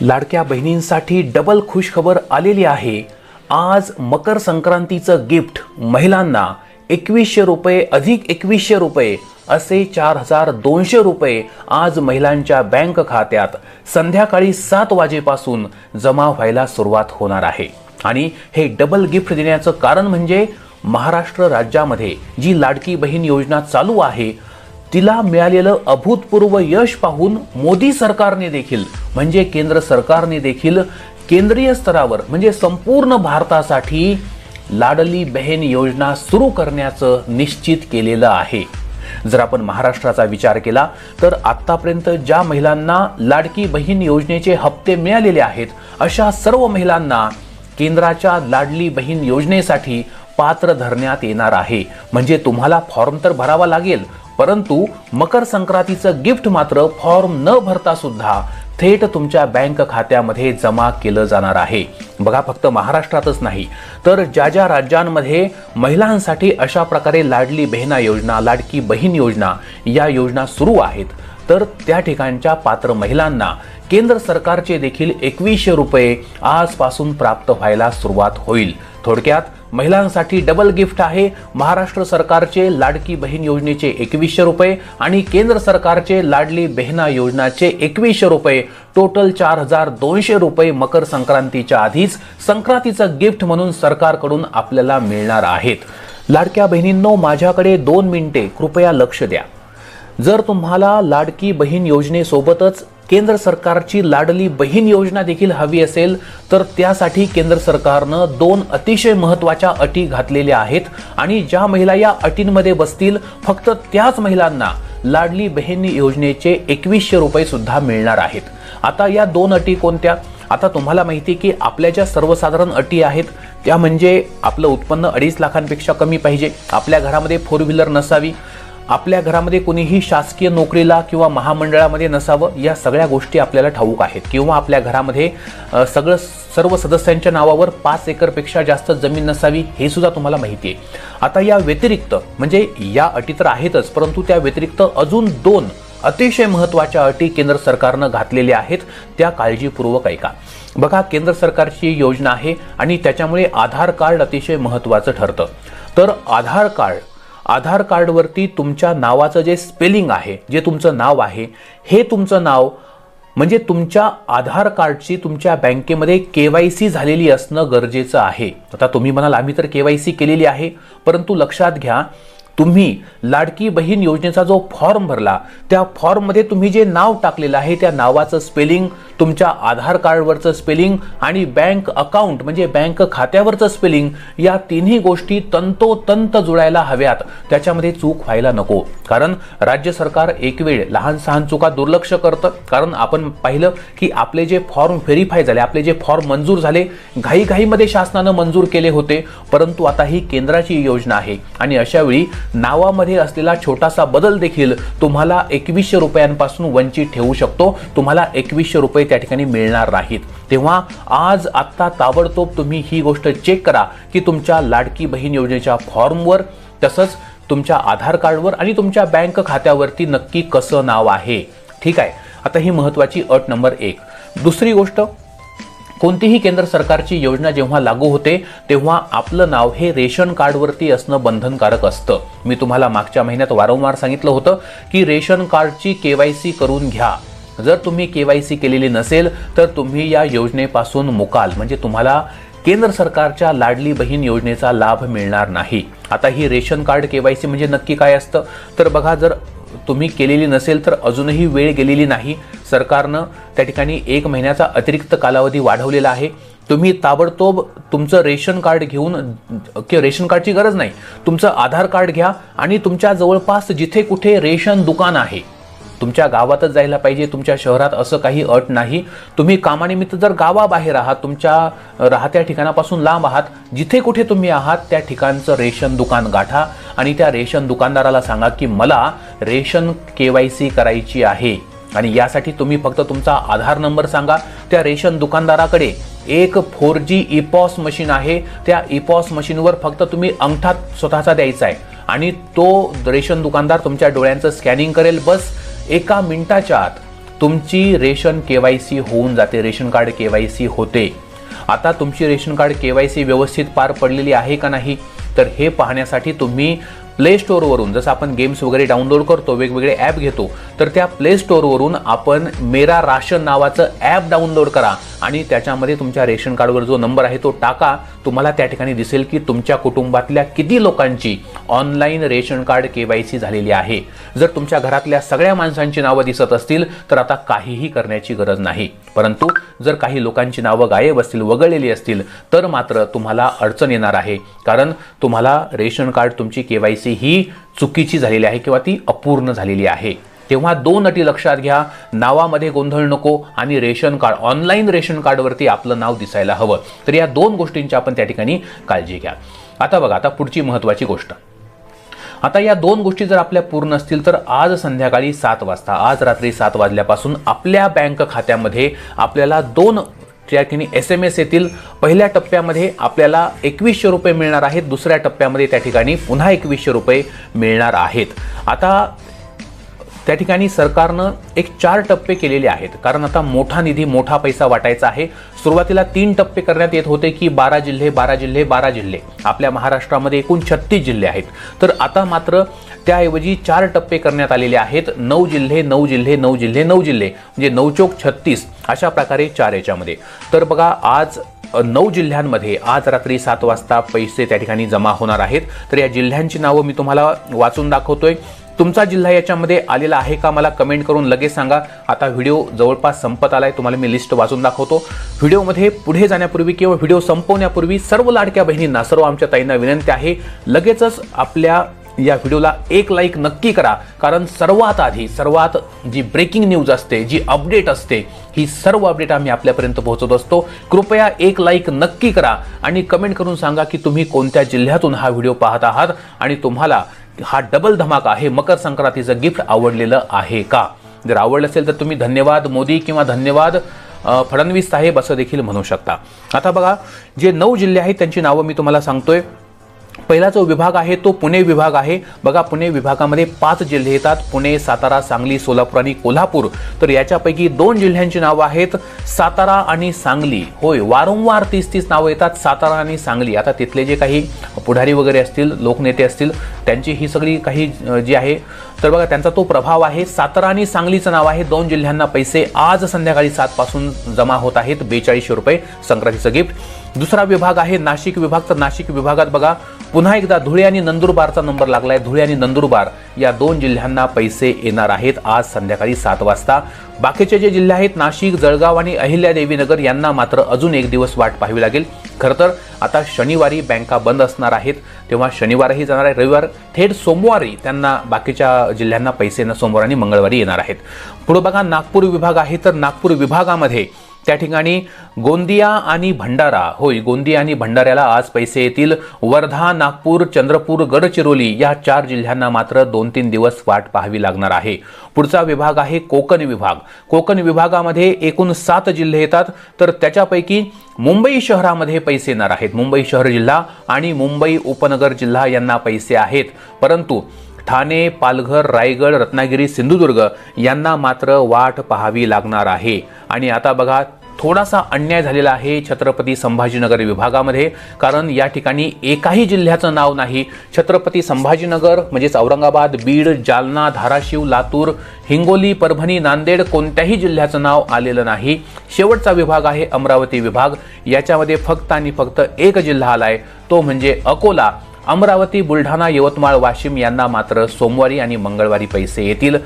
लाडक्या बहिणींसाठी डबल खुशखबर आलेली आहे. आज मकर संक्रांतीचं गिफ्ट महिलांना एकवीसशे रुपये अधिक एकवीसशे रुपये असे चार हजार दोनशे रुपये आज महिलांच्या बँक खात्यात. संध्याकाळी सात वाजेपासून जमा व्हायला सुरुवात होणार आहे. आणि हे डबल गिफ्ट देण्याचं कारण म्हणजे महाराष्ट्र राज्यामध्ये जी लाडकी बहीण योजना चालू आहे तिला मिळालेलं अभूतपूर्व यश पाहून मोदी सरकारने देखील म्हणजे केंद्र सरकारने देखील केंद्रीय स्तरावर म्हणजे संपूर्ण भारतासाठी लाडली बहीण योजना सुरू करण्याचं निश्चित केलेलं आहे. जर आपण महाराष्ट्राचा विचार केला तर आतापर्यंत ज्या महिलांना लाडकी बहीण योजनेचे हप्ते मिळालेले आहेत अशा सर्व महिलांना केंद्राच्या लाडली बहीण योजनेसाठी पात्र धरण्यात येणार आहे. म्हणजे तुम्हाला फॉर्म तर भरावा लागेल परंतु मकर संक्रांतीचं गिफ्ट मात्र फॉर्म न भरता सुद्धा थेट तुमच्या बँक खात्यामध्ये जमा केलं जाणार आहे. बघा फक्त महाराष्ट्रातच नाही तर ज्या ज्या राज्यांमध्ये महिलांसाठी अशा प्रकारे लाडली बहिणा योजना लाडकी बहीण योजना या योजना सुरू आहेत तर त्या ठिकाणच्या पात्र महिलांना केंद्र सरकारचे देखील एकवीसशे रुपये आजपासून प्राप्त व्हायला सुरुवात होईल. थोडक्यात महिलांसाठी डबल गिफ्ट आहे. महाराष्ट्र सरकारचे लाडकी बहीण योजनेचे एकवीसशे रुपये आणि केंद्र सरकारचे लाडली बहिणा योजनाचे एकवीसशे रुपये. टोटल चार हजार दोनशे रुपये मकर संक्रांतीच्या आधीच संक्रांतीचं गिफ्ट म्हणून सरकारकडून आपल्याला मिळणार आहेत. लाडक्या बहिणींनो माझ्याकडे दोन मिनिटे. कृपया लक्ष द्या. जर तुम्हाला लाडकी बहीण योजनेसोबतच केंद्र सरकारची लाडली बहीण योजना देखील हवी असेल तर त्यासाठी केंद्र सरकारनं दोन अतिशय महत्त्वाच्या अटी घातलेल्या आहेत आणि ज्या महिला या अटींमध्ये बसतील फक्त त्याच महिलांना लाडली बहीण योजनेचे एकवीसशे रुपये सुद्धा मिळणार आहेत. आता या दोन अटी कोणत्या? आता तुम्हाला माहिती की आपल्या ज्या सर्वसाधारण अटी आहेत त्या म्हणजे आपलं उत्पन्न अडीच लाखांपेक्षा कमी पाहिजे. आपल्या घरामध्ये फोर व्हीलर नसावी आपल्या घरामध्ये कोणीही शासकीय नोकरीला किंवा महामंडळामध्ये नसावं या सगळ्या गोष्टी आपल्याला ठाऊक आहेत. किंवा आपल्या घरामध्ये सगळं सर्व सदस्यांच्या नावावर पाच एकरपेक्षा जास्त जमीन नसावी हे सुद्धा तुम्हाला माहिती आहे. आता या व्यतिरिक्त म्हणजे या अटी तर आहेतच परंतु त्या व्यतिरिक्त अजून दोन अतिशय महत्त्वाच्या अटी केंद्र सरकारनं घातलेल्या आहेत त्या काळजीपूर्वक ऐका. बघा केंद्र सरकारची योजना आहे आणि त्याच्यामुळे आधार कार्ड अतिशय महत्त्वाचं ठरतं. तर आधार कार्ड आधार कार्डवरती तुमच्या नावाचं जे स्पेलिंग आहे जे तुमचं नाव आहे हे तुमचं नाव म्हणजे तुमच्या आधार कार्डची तुमच्या बँकेमध्ये के वाय सी झालेली असणं गरजेचं आहे. आता तुम्ही म्हणाल आम्ही तर के वाय सी केलेली आहे. परंतु लक्षात घ्या तुम्ही लाडकी बहीण योजनेचा जो फॉर्म भरला त्या फॉर्ममध्ये तुम्ही जे नाव टाकलेलं आहे त्या नावाचं स्पेलिंग तुमच्या आधार कार्डवरचं स्पेलिंग आणि बँक अकाउंट म्हणजे बँक खात्यावरचं स्पेलिंग या तिन्ही गोष्टी तंतोतंत जुळायला हव्यात. त्याच्यामध्ये चूक व्हायला नको. कारण राज्य सरकार एक वेळ लहान सहान चुका दुर्लक्ष करतं. कारण आपण पाहिलं की आपले जे फॉर्म व्हेरीफाय झाले आपले जे फॉर्म मंजूर झाले घाईघाईमध्ये शासनानं मंजूर केले होते. परंतु आता ही केंद्राची योजना आहे. आणि अशावेळी नावामध्ये असलेला छोटासा बदल देखील तुम्हाला एकवीसशे रुपयांपासून वंचित ठेवू शकतो. तुम्हाला एकवीसशे रुपये त्या ठिकाणी मिळणार नाहीत. तेव्हा आज आत्ता ताबडतोब तुम्ही ही गोष्ट चेक करा की तुमच्या लाडकी बहीण योजनेच्या फॉर्मवर तसंच तुमच्या आधार कार्डवर आणि तुमच्या बँक खात्यावरती नक्की कसं नाव आहे. ठीक आहे? आता ही महत्वाची अट नंबर एक. दुसरी गोष्ट कोणतीही केंद्र सरकारची योजना जेव्हा लागू होते तेव्हा आपलं नाव हे रेशन कार्डवरती असणं बंधनकारक असतं. मी तुम्हाला मागच्या महिन्यात वारंवार सांगितलं होतं की रेशन कार्डची केवायसी करून घ्या. जर तुम्ही के वाय सी केलेली नसेल तर तुम्ही या योजनेपासून मुकाल. म्हणजे तुम्हाला केंद्र सरकारच्या लाडली बहीण योजनेचा लाभ मिळणार नाही. आता ही ration card K Y C म्हणजे नक्की काय असतं? तर बघा जर तुम्ही केलेली नसेल तर अजूनही वेळ गेलेली नाही. सरकारनं त्या ठिकाणी एक महिन्याचा अतिरिक्त कालावधी वाढवलेला आहे. तुम्ही ताबडतोब तुमचं रेशन कार्ड घेऊन किंवा रेशन कार्डची गरज नाही तुमचं आधार कार्ड घ्या आणि तुमच्या जवळपास जिथे कुठे रेशन दुकान आहे तुमच्या गावातच जायला पाहिजे तुमच्या शहरात असं काही अट नाही. तुम्ही कामानिमित्त जर गावाबाहेर आहात तुमच्या राहत्या ठिकाणापासून लांब आहात जिथे कुठे तुम्ही आहात त्या ठिकाणचं रेशन दुकान गाठा आणि त्या रेशन दुकानदाराला सांगा की मला रेशन के वाय सी करायची आहे आणि यासाठी तुम्ही फक्त तुमचा आधार नंबर सांगा. त्या रेशन दुकानदाराकडे एक फोर जी इपॉस मशीन आहे. त्या इपॉस मशीनवर फक्त तुम्ही अंगठा स्वतःचा द्यायचा आहे आणि तो रेशन दुकानदार तुमच्या डोळ्यांचं स्कॅनिंग करेल. बस एका मिनिटाच्या आत तुमची रेशन केवायसी होऊन जाते रेशन कार्ड केवायसी होते. आता तुमची रेशन कार्ड केवायसी व्यवस्थित पार पडलेली आहे का नाही तर हे पाहण्यासाठी तुम्ही प्ले स्टोअरवरून जसं आपण गेम्स वगैरे डाउनलोड करतो वेगवेगळे ॲप घेतो तर त्या प्ले स्टोअरवरून आपण मेरा राशन नावाचं ॲप डाउनलोड करा आणि त्याच्यामध्ये तुमच्या रेशन कार्डवर जो नंबर आहे तो टाका. तुम्हाला त्या ठिकाणी दिसेल की तुमच्या कुटुंबातल्या किती लोकांची ऑनलाईन रेशन कार्ड केवायसी झालेली आहे. जर तुमच्या घरातल्या सगळ्या माणसांची नावं दिसत असतील तर आता काहीही करण्याची गरज नाही. परंतु जर काही लोकांची नावं गायब असतील वगळलेली असतील तर मात्र तुम्हाला अडचण येणार आहे. कारण तुम्हाला रेशन कार्ड तुमची केवायसी ही चुकीची झालेली आहे किंवा ती अपूर्ण झालेली आहे. तेव्हा दोन अटी लक्षात घ्या. नावामध्ये गोंधळ नको आणि रेशन कार्ड ऑनलाईन रेशन कार्डवरती आपलं नाव दिसायला हवं. तर या दोन गोष्टींची आपण त्या ठिकाणी काळजी घ्या. आता बघा आता पुढची महत्त्वाची गोष्ट. आता या दोन गोष्टी जर आपल्या पूर्ण असतील तर आज संध्याकाळी सात वाजता आज रात्री सात वाजल्यापासून आपल्या बँक खात्यामध्ये आपल्याला दोन त्या ठिकाणी एस एम एस येतील. पहिल्या टप्प्यामध्ये आपल्याला एकवीसशे रुपये मिळणार आहेत. दुसऱ्या टप्प्यामध्ये त्या ठिकाणी पुन्हा एकवीसशे रुपये मिळणार आहेत. आता त्या ठिकाणी सरकारनं एक चार टप्पे केलेले आहेत. कारण आता मोठा निधी मोठा पैसा वाटायचा आहे. सुरुवातीला तीन टप्पे करण्यात येत होते की बारा जिल्हे बारा जिल्हे बारा जिल्हे. आपल्या महाराष्ट्रामध्ये एकूण छत्तीस जिल्हे आहेत. तर आता मात्र त्याऐवजी चार टप्पे करण्यात आलेले आहेत. नऊ जिल्हे नऊ जिल्हे नऊ जिल्हे नऊ जिल्हे. म्हणजे नऊ चौक छत्तीस अशा प्रकारे चार याच्यामध्ये. तर बघा आज नऊ जिल्ह्यांमध्ये आज रात्री सात वाजता पैसे त्या ठिकाणी जमा होणार आहेत. तर या जिल्ह्यांची नावं मी तुम्हाला वाचून दाखवतोय. तुमचा जिल्हा याच्यामध्ये आलेला आहे का? मला कमेंट करून लगेच सांगा. आता व्हिडिओ जवळपास संपत आलाय तुम्हाला मी लिस्ट वाचून दाखवतो. व्हिडिओमध्ये पुढे जाण्यापूर्वी किंवा व्हिडिओ संपवण्यापूर्वी सर्व लाडक्या बहिणींना सर्व आमच्या ताईंना विनंती आहे लगेचच आपल्या या व्हिडिओला एक लाईक नक्की करा. कारण सर्वात आधी सर्वात जी ब्रेकिंग न्यूज असते जी अपडेट असते ही सर्व अपडेट आम्ही आपल्यापर्यंत पोहोचत असतो. कृपया एक लाईक नक्की करा आणि कमेंट करून सांगा की तुम्ही कोणत्या जिल्ह्यातून हा व्हिडिओ पाहत आहात आणि तुम्हाला हा डबल धमाका हे मकर संक्रांतीचं गिफ्ट आवडलेलं आहे का? जर आवडलं असेल तर तुम्ही धन्यवाद मोदी किंवा धन्यवाद फडणवीस साहेब असं देखील म्हणू शकता. आता बघा जे नऊ जिल्हे आहेत त्यांची नावं मी तुम्हाला सांगतोय. पहिला जो विभाग आहे तो पुणे विभाग आहे. बघा पुणे विभागामध्ये पाच जिल्हे येतात. पुणे सातारा सांगली सोलापूर आणि कोल्हापूर. तर याच्यापैकी दोन जिल्ह्यांची नावं आहेत. सातारा आणि सांगली. होय वारंवार तीस तीस नावं येतात. सातारा आणि सांगली. आता तिथले जे काही पुढारी वगैरे असतील लोकनेते असतील त्यांची ही सगळी काही जी आहे तर बघा त्यांचा तो प्रभाव आहे. सातारा आणि सांगलीचं नाव आहे. दोन जिल्ह्यांना पैसे आज संध्याकाळी सात पासून जमा होत आहेत. बेचाळीसशे रुपये संक्रांतीचं गिफ्ट. दुसरा विभाग आहे. नाशिक विभाग. तर नाशिक विभागात बघा पुन्हा एकदा धुळे आणि नंदुरबारचा नंबर लागलाय. धुळे आणि नंदुरबार या दोन जिल्ह्यांना पैसे येणार आहेत आज संध्याकाळी सात वाजता. बाकीचे जे जिल्हे आहेत नाशिक जळगाव आणि अहिल्यादेवीनगर यांना मात्र अजून एक दिवस वाट पाहावी लागेल. खरं तर आता शनिवारी बँका बंद असणार आहेत. तेव्हा शनिवारही जाणार आहे. रविवार थेट सोमवारी त्यांना बाकीच्या जिल्ह्यांना पैसे न सोमवार आणि मंगळवारी येणार आहेत. पुढे बघा नागपूर विभाग आहे तर नागपूर विभागामध्ये त्या ठिकाणी गोंदिया आणि भंडारा होय गोंदिया आणि भंडाऱ्याला आज पैसे येतील. वर्धा नागपूर चंद्रपूर गडचिरोली या चार जिल्ह्यांना मात्र दोन तीन दिवस वाट पाहावी लागणार आहे. पुढचा विभाग आहे कोकण विभाग. कोकण विभागामध्ये एकूण सात जिल्हे येतात तर त्याच्यापैकी मुंबई शहरामध्ये पैसे येणार आहेत. मुंबई शहर जिल्हा आणि मुंबई उपनगर जिल्हा यांना पैसे आहेत. परंतु ठाणे पालघर रायगड रत्नागिरी सिंधुदुर्ग यांना मात्र वाट पाहावी लागणार आहे. आणि आता बघा थोडासा अन्याय झालेला आहे छत्रपती संभाजीनगर विभागामध्ये कारण या ठिकाणी एकाही जिल्ह्याचं नाव नाही. छत्रपती संभाजीनगर म्हणजेच औरंगाबाद बीड जालना धाराशिव लातूर हिंगोली परभणी नांदेड कोणत्याही जिल्ह्याचं नाव आलेलं नाही. शेवटचा विभाग आहे अमरावती विभाग. याच्यामध्ये फक्त आणि फक्त एक जिल्हा आलाय तो म्हणजे अकोला. अमरावती बुलढाणा यवतमाळ वाशिम यांना मात्र सोमवारी आणि मंगळवारी पैसे येतील.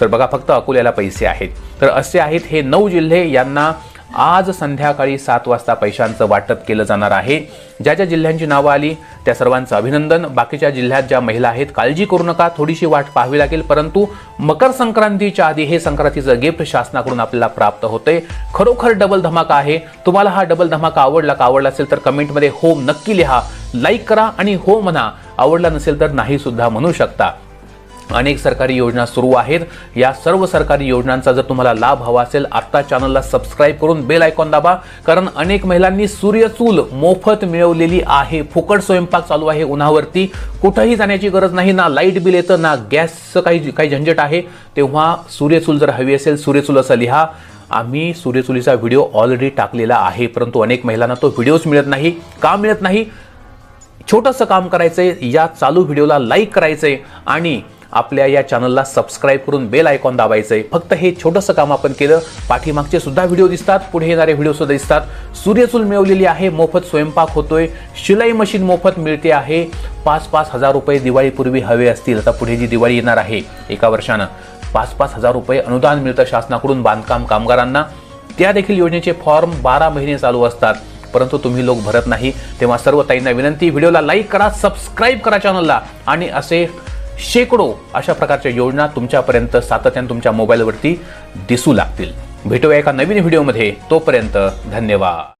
तर बघा फक्त अकोल्याला पैसे आहेत. तर असे आहेत हे नऊ जिल्हे यांना आज संध्याकाळी सात वाजता पैशांचं वाटप केलं जाणार आहे. ज्या ज्या जिल्ह्यांची नावं आली त्या सर्वांचं अभिनंदन. बाकीच्या जिल्ह्यात ज्या महिला आहेत काळजी करू नका. थोडीशी वाट पाहावी लागेल परंतु मकर संक्रांतीच्या आधी हे संक्रांतीचं गिफ्ट शासनाकडून आपल्याला प्राप्त होते खरोखर डबल धमाका आहे. तुम्हाला हा डबल धमाका आवडला का आवडला असेल तर कमेंटमध्ये हो नक्की लिहा. लाईक करा आणि हो म्हणा. आवडला नसेल तर नाही सुद्धा म्हणू शकता. अनेक सरकारी योजना सुरू आहेत. या सर्व सरकारी योजनांचा जर तुम्हाला लाभ हवा असेल आत्ता चॅनलला सबस्क्राईब करून बेल आयकॉन दाबा. कारण अनेक महिलांनी सूर्यचूल मोफत मिळवलेली आहे. फुकट स्वयंपाक चालू आहे उन्हावरती. कुठंही जाण्याची गरज नाही. ना लाइट बिल येतं ना गॅसचं काही काही झंझट आहे. तेव्हा सूर्यचूल जर हवी असेल सूर्यचूल असं लिहा. आम्ही सूर्यचुलीचा व्हिडिओ ऑलरेडी टाकलेला आहे. परंतु अनेक महिलांना तो व्हिडिओच मिळत नाही का मिळत नाही? छोटंसं काम करायचंय. या चालू व्हिडिओला लाईक करायचंय. आणि आपल्या या चॅनलला सबस्क्राईब करून बेल आयकॉन दाबायचंय. फक्त हे छोटंसं काम आपण केलं पाठीमागचे सुद्धा व्हिडिओ दिसतात पुढे येणारे व्हिडिओ सुद्धा दिसतात. सूर्यचूल मिळवलेली आहे मोफत स्वयंपाक होतोय शिलाई मशीन मोफत मिळते आहे. पाच पाच हजार रुपये दिवाळीपूर्वी हवे असतील आता पुढे जी दिवाळी येणार आहे एका वर्षानं. पाच पाच हजार रुपये अनुदान मिळतं शासनाकडून बांधकाम कामगारांना. त्या देखील योजनेचे फॉर्म बारा महिने चालू असतात. परंतु तुम्ही लोक भरत नाही तेव्हा सर्व ताईंना विनंती व्हिडिओला लाईक करा सबस्क्राईब करा चॅनलला आणि असे शेकडो अशा प्रकारच्या योजना तुमच्यापर्यंत सातत्याने तुमच्या मोबाईलवरती दिसू लागतील. भेटूया एका नवीन व्हिडिओमध्ये. तोपर्यंत धन्यवाद.